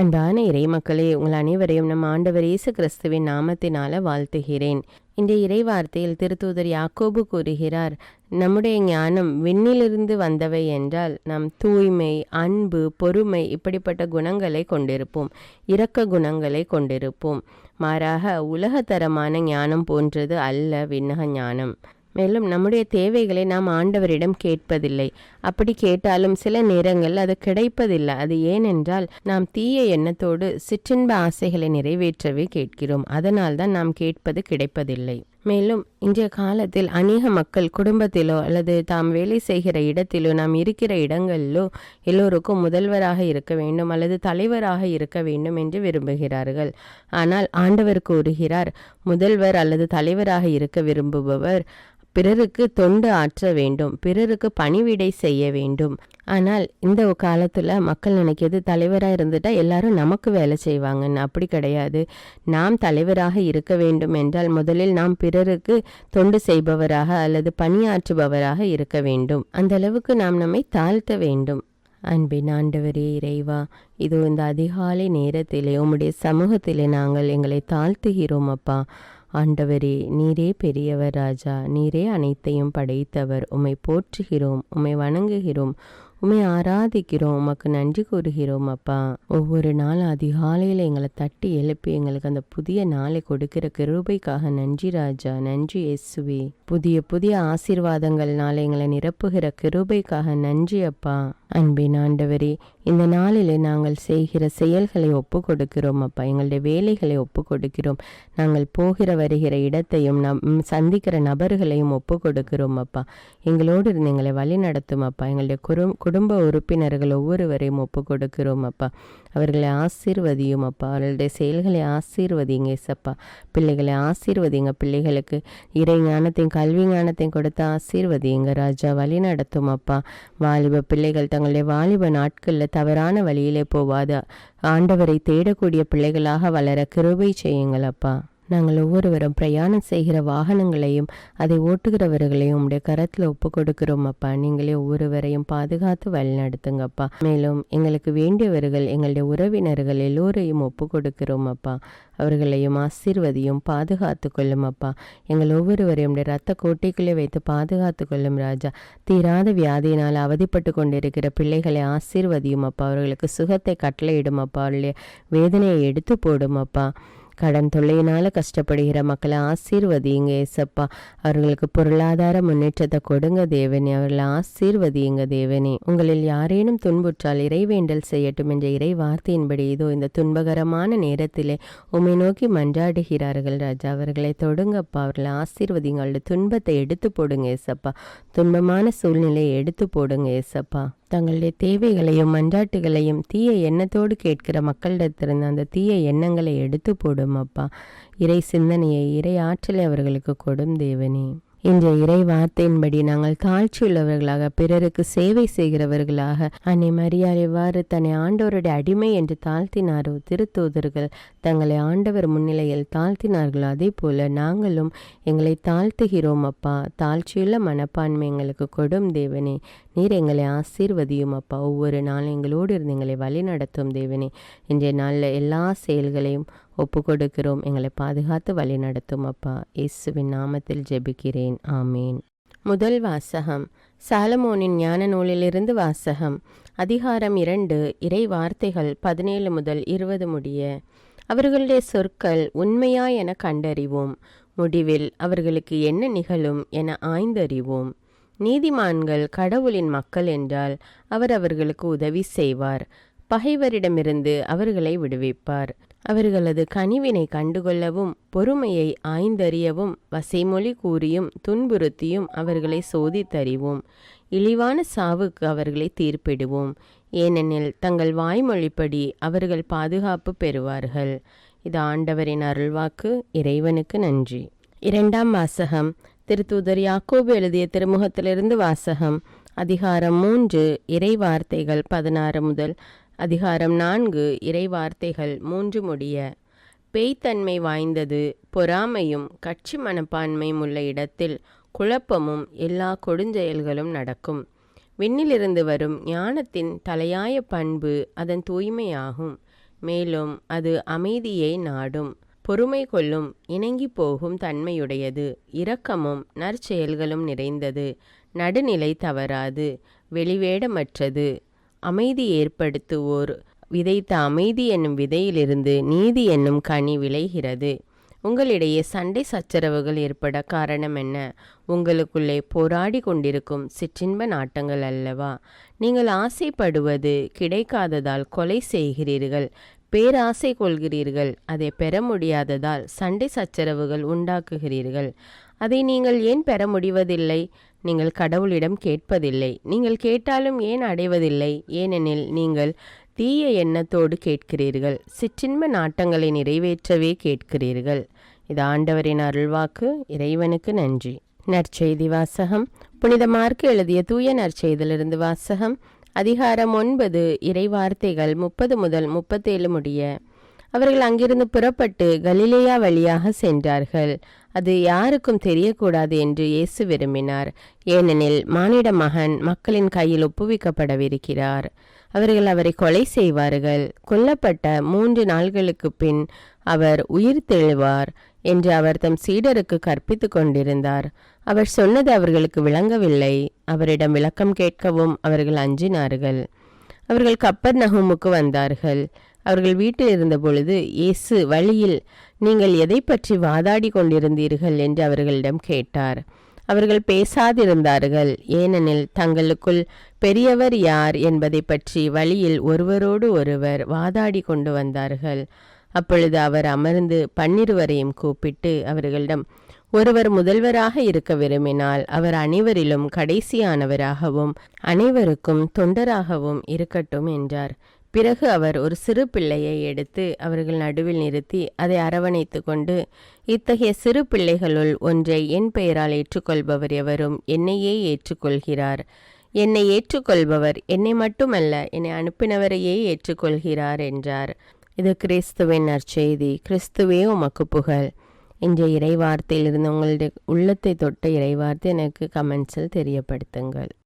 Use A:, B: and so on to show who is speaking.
A: அன்பான இறைமக்களே உங்கள் அனைவரையும் நம் ஆண்டவர் இயேசு கிறிஸ்துவின் நாமத்தினால வாழ்த்துகிறேன். இன்றைய இறைவார்த்தையில் திருத்தூதர் யாக்கோபு கூறுகிறார் நம்முடைய ஞானம் விண்ணிலிருந்து வந்தவை என்றால் நாம் தூய்மை அன்பு பொறுமை இப்படிப்பட்ட குணங்களை கொண்டிருப்போம் இரக்க குணங்களை கொண்டிருப்போம். மாறாக உலகத்தரமான ஞானம் போன்றது அல்ல விண்ணக ஞானம். மேலும் நம்முடைய தேவைகளை நாம் ஆண்டவரிடம் கேட்பதில்லை. அப்படி கேட்டாலும் சில நேரங்கள் அது கிடைப்பதில்லை. அது ஏனென்றால் நாம் தீய எண்ணத்தோடு சிற்றின்ப ஆசைகளை நிறைவேற்றவே கேட்கிறோம். அதனால் தான் நாம் கேட்பது கிடைப்பதில்லை. மேலும் இன்றைய காலத்தில் அநேக மக்கள் குடும்பத்திலோ அல்லது தாம் வேலை செய்கிற இடத்திலோ நாம் இருக்கிற இடங்களிலோ எல்லோருக்கும் முதல்வராக இருக்க வேண்டும் அல்லது தலைவராக இருக்க வேண்டும் என்று விரும்புகிறார்கள். ஆனால் ஆண்டவர் கூறுகிறார் முதல்வர் அல்லது தலைவராக இருக்க விரும்புபவர் பிறருக்கு தொண்டு ஆற்ற வேண்டும் பிறருக்கு பணிவிடை செய்ய வேண்டும். ஆனால் இந்த காலத்தில் மக்கள் நினைக்கிறது தலைவராக இருந்துட்டால் எல்லாரும் நமக்கு வேலை செய்வாங்கன்னு. அப்படி கிடையாது. நாம் தலைவராக இருக்க வேண்டும் என்றால் முதலில் நாம் பிறருக்கு தொண்டு செய்பவராக அல்லது பணியாற்றுபவராக இருக்க வேண்டும். அந்த அளவுக்கு நாம் நம்மை தாழ்த்த வேண்டும். அன்பின் ஆண்டவரே இறைவா இதோ இந்த அதிகாலை நேரத்திலே உம்முடைய சமூகத்திலே நாங்கள் எங்களை தாழ்த்துகிறோம் அப்பா. ஆண்டவரே நீரே பெரியவர் ராஜா நீரே அனைத்தையும் படைத்தவர். உம்மை போற்றுகிறோம் உம்மை வணங்குகிறோம் உம்மை ஆராதிக்கிறோம் உமக்கு நன்றி கூறுகிறோம் அப்பா. ஒவ்வொரு நாள் அதிகாலையில் எங்களை தட்டி எழுப்பி எங்களுக்கு அந்த புதிய நாளை கொடுக்கிற கிருபைக்காக நன்றி ராஜா நன்றி எஸ்வி புதிய புதிய ஆசீர்வாதங்கள்னால எங்களை நிரப்புகிற கிருபைக்காக நன்றி அப்பா. அன்பின் ஆண்டவரே இந்த நாளில் நாங்கள் செய்கிற செயல்களை ஒப்பு கொடுக்கிறோம் அப்பா எங்களுடைய வேலைகளை ஒப்பு கொடுக்கிறோம் நாங்கள் போகிற வருகிற இடத்தையும் நம் சந்திக்கிற நபர்களையும் ஒப்பு கொடுக்கிறோம் அப்பா. எங்களோடு இருந்து எங்களை வழி நடத்தும் அப்பா. எங்களுடைய குடும் குடும்ப உறுப்பினர்கள் ஒவ்வொருவரையும் ஒப்பு கொடுக்கிறோம் அப்பா. அவர்களை ஆசீர்வதியும் அப்பா. அவர்களுடைய செயல்களை ஆசீர்வதிங்க ஏசப்பா. பிள்ளைகளை ஆசீர்வதிங்க பிள்ளைகளுக்கு இறை ஞானத்தையும் கல்வி ஞானத்தையும் கொடுத்து ஆசீர்வதிங்க ராஜா. வழி நடத்தும் அப்பா. வாலிப பிள்ளைகள் தங்களுடைய வாலிப நாட்களில் தவறான வழியிலே போவாது ஆண்டவரை தேடக்கூடிய பிள்ளைகளாக வளர கிருபை செய்யுங்கள் அப்பா. நாங்கள் ஒவ்வொருவரும் பிரயாணம் செய்கிற வாகனங்களையும் அதை ஓட்டுகிறவர்களையும் உடைய கரத்தில் ஒப்பு கொடுக்கிறோம் அப்பா. நீங்களே ஒவ்வொருவரையும் பாதுகாத்து வழிநடத்துங்கப்பா. மேலும் எங்களுக்கு வேண்டியவர்கள் எங்களுடைய உறவினர்கள் எல்லோரையும் ஒப்பு கொடுக்கிறோம் அப்பா. அவர்களையும் ஆசீர்வதியும் பாதுகாத்து கொள்ளும் அப்பா. எங்கள் ஒவ்வொருவரையும் உடைய ரத்த கோட்டைக்குள்ளே வைத்து பாதுகாத்து கொள்ளும் ராஜா. தீராத வியாதியினால் அவதிப்பட்டு கொண்டிருக்கிற பிள்ளைகளை ஆசீர்வதியும் அப்பா. அவர்களுக்கு சுகத்தை கட்டளையிடும் அப்பா. அவர்களுடைய வேதனையை எடுத்து போடும் அப்பா. கடன் தொல்லையினால் கஷ்டப்படுகிற மக்களை ஆசீர்வதிங்க ஏசப்பா. அவர்களுக்கு பொருளாதார முன்னேற்றத்தை கொடுங்க தேவனே. அவர்களை ஆசீர்வதியுங்க தேவனே. உங்களில் யாரேனும் துன்புற்றால் இறைவேண்டல் செய்யட்டும் என்ற இறை வார்த்தையின்படி இதோ இந்த துன்பகரமான நேரத்திலே உமை நோக்கி மன்றாடுகிறார்கள் ராஜா. அவர்களை தொடுங்கப்பா. அவர்களை ஆசீர்வதிங்க துன்பத்தை எடுத்து போடுங்க ஏசப்பா. துன்பமான சூழ்நிலையை எடுத்து போடுங்க ஏசப்பா. தங்களுடைய தேவைகளையும் மன்றாட்டுகளையும் தீய எண்ணத்தோடு கேட்கிற மக்களிடத்திலிருந்து அந்த தீய எண்ணங்களை எடுத்து போடும் அப்பா. இறை சிந்தனையை இறை ஆற்றலை அவர்களுக்கு கொடும் தேவனே. இன்றைய இறை வார்த்தையின்படி நாங்கள் தாழ்ச்சியுள்ளவர்களாக பிறருக்கு சேவை செய்கிறவர்களாக அன்னை மரியார் எவ்வாறு தன்னை ஆண்டவருடைய அடிமை என்று தாழ்த்தினாரோ திருத்தூதர்கள் தங்களை ஆண்டவர் முன்னிலையில் தாழ்த்தினார்களோ அதே போல நாங்களும் எங்களை தாழ்த்துகிறோம் அப்பா. தாழ்ச்சியுள்ள மனப்பான்மை எங்களுக்கு கொடும் தேவனே. நீர் எங்களை ஆசீர்வதியும் அப்பா. ஒவ்வொரு நாளும் எங்களோடு இருந்து எங்களை வழி நடத்தும் தேவனே. இன்றைய நாளில் எல்லா செயல்களையும் ஒப்பு கொடுக்கிறோம் எங்களை பாதுகாத்து வழி நடத்தும் அப்பா. இயேசுவின் நாமத்தில் ஜெபிக்கிறேன். ஆமேன். முதல் வாசகம். சாலமோனின் ஞான நூலிலிருந்து வாசகம். அதிகாரம் இரண்டு. இறை வார்த்தைகள் பதினேழு முதல் இருபது முடிய. அவர்களுடைய சொற்கள் உண்மையா என கண்டறிவோம். முடிவில் அவர்களுக்கு என்ன நிகழும் என ஆய்ந்தறிவோம். நீதிமான்கள் கடவுளின் மக்கள் என்றால் அவர் அவர்களுக்கு உதவி செய்வார். பகைவரிடமிருந்து அவர்களை விடுவிப்பார். அவர்களது கனிவினை கண்டுகொள்ளவும் பொறுமையை ஆய்ந்தறியவும் வசைமொழி கூறியும் துன்புறுத்தியும் அவர்களை சோதித்தறிவோம். இழிவான சாவுக்கு அவர்களை தீர்ப்பிடுவோம். ஏனெனில் தங்கள் வாய்மொழிப்படி அவர்கள் பாதுகாப்பு பெறுவார்கள். இது ஆண்டவரின் அருள்வாக்கு. இறைவனுக்கு நன்றி. இரண்டாம் வாசகம். திருத்தூதர் யாக்கோபு எழுதிய திருமுகத்திலிருந்து வாசகம். அதிகாரம் மூன்று. இறை வார்த்தைகள் பதினாறு முதல் அதிகாரம் நான்கு இறைவார்த்தைகள் மூன்று முடிய. பேய்த்தன்மை வாய்ந்தது பொறாமையும் கட்சி மனப்பான்மையும் உள்ள இடத்தில் குழப்பமும் எல்லா கொடுஞ்செயல்களும் நடக்கும். விண்ணிலிருந்து வரும் ஞானத்தின் தலையாய பண்பு அதன் தூய்மையாகும். மேலும் அது அமைதியை நாடும். பொறுமை கொள்ளும் இணங்கி போகும் தன்மையுடையது. இரக்கமும் நற்செயல்களும் நிறைந்தது. நடுநிலை தவறாது. வெளிவேடமற்றது. அமைதி ஏற்படுத்துவோர். விதைத்த அமைதி என்னும் விதையிலிருந்து நீதி என்னும் கனி விளைகிறது. உங்களிடையே சண்டை சச்சரவுகள் ஏற்பட காரணம் என்ன? உங்களுக்குள்ளே போராடி கொண்டிருக்கும் சிற்றின்ப நாட்டங்கள் அல்லவா? நீங்கள் ஆசைப்படுவது கிடைக்காததால் கொலை செய்கிறீர்கள். பேராசை கொள்கிறீர்கள். அதை பெற முடியாததால் சண்டை சச்சரவுகள் உண்டாக்குகிறீர்கள். அதை நீங்கள் ஏன் பெற முடிவதில்லை? நீங்கள் கடவுளிடம் கேட்பதில்லை. நீங்கள் கேட்டாலும் ஏன் அடைவதில்லை? ஏனெனில் நீங்கள் தீய எண்ணத்தோடு கேட்கிறீர்கள். சிற்றின்ம நாட்டங்களை நிறைவேற்றவே கேட்கிறீர்கள். இது ஆண்டவரின் அருள்வாக்கு. இறைவனுக்கு நன்றி. நற்செய்தி வாசகம். புனித மார்க்கு எழுதிய தூய நற்செய்திலிருந்து வாசகம். அதிகாரம் ஒன்பது இறைவார்த்தைகள் முப்பது முதல் முப்பத்தேழு முடிய அவர்கள் அங்கிருந்து புறப்பட்டு கலிலேயா வழியாக சென்றார்கள். அது யாருக்கும் தெரியக்கூடாது என்று இயேசு விரும்பினார். ஏனெனில் மானிட மகன் மக்களின் கையில் ஒப்புவிக்கப்படவிருக்கிறார். அவர்கள் அவரை கொலை செய்வார்கள். கொல்லப்பட்ட மூன்று நாள்களுக்கு பின் அவர் உயிர் தெழுவார் என்று அவர் தம் சீடருக்கு கற்பித்து கொண்டிருந்தார். அவர் சொன்னது அவர்களுக்கு விளங்கவில்லை. அவரிடம் விளக்கம் கேட்கவும் அவர்கள் அஞ்சினார்கள். அவர்கள் கப்பர் நகுமுக்கு வந்தார்கள். அவர்கள் வீட்டில் இருந்த பொழுது இயேசு வழியில் நீங்கள் எதை பற்றி வாதாடி கொண்டிருந்தீர்கள்? என்று அவர்களிடம் கேட்டார். அவர்கள் பேசாதிருந்தார்கள். ஏனெனில் தங்களுக்குள் பெரியவர் யார் என்பதை பற்றி வழியில் ஒருவரோடு ஒருவர் வாதாடி கொண்டு வந்தார்கள். அப்பொழுது அவர் அமர்ந்து பன்னிருவரையும் கூப்பிட்டு அவர்களிடம் ஒருவர் முதல்வராக இருக்க விரும்பினால் அவர் அனைவரிலும் கடைசியானவராகவும் அனைவருக்கும் தொண்டராகவும் இருக்கட்டும் என்றார். பிறகு அவர் ஒரு சிறு பிள்ளையை எடுத்து அவர்கள் நடுவில் நிறுத்தி அதை அரவணைத்து கொண்டு இத்தகைய சிறு பிள்ளைகளுள் ஒன்றை என் பெயரால் ஏற்றுக்கொள்பவர் எவரும் என்னையே ஏற்றுக்கொள்கிறார். என்னை ஏற்றுக்கொள்பவர் என்னை மட்டுமல்ல என்னை அனுப்பினவரையே ஏற்றுக்கொள்கிறார் என்றார். இது கிறிஸ்துவின் நற்செய்தி. கிறிஸ்துவே உமக்கு புகழ். இன்றைய இறைவார்த்தையிலிருந்து உங்களுடைய உள்ளத்தை தொட்ட இறைவார்த்தை எனக்கு கமெண்ட்ஸில் தெரியப்படுத்துங்கள்.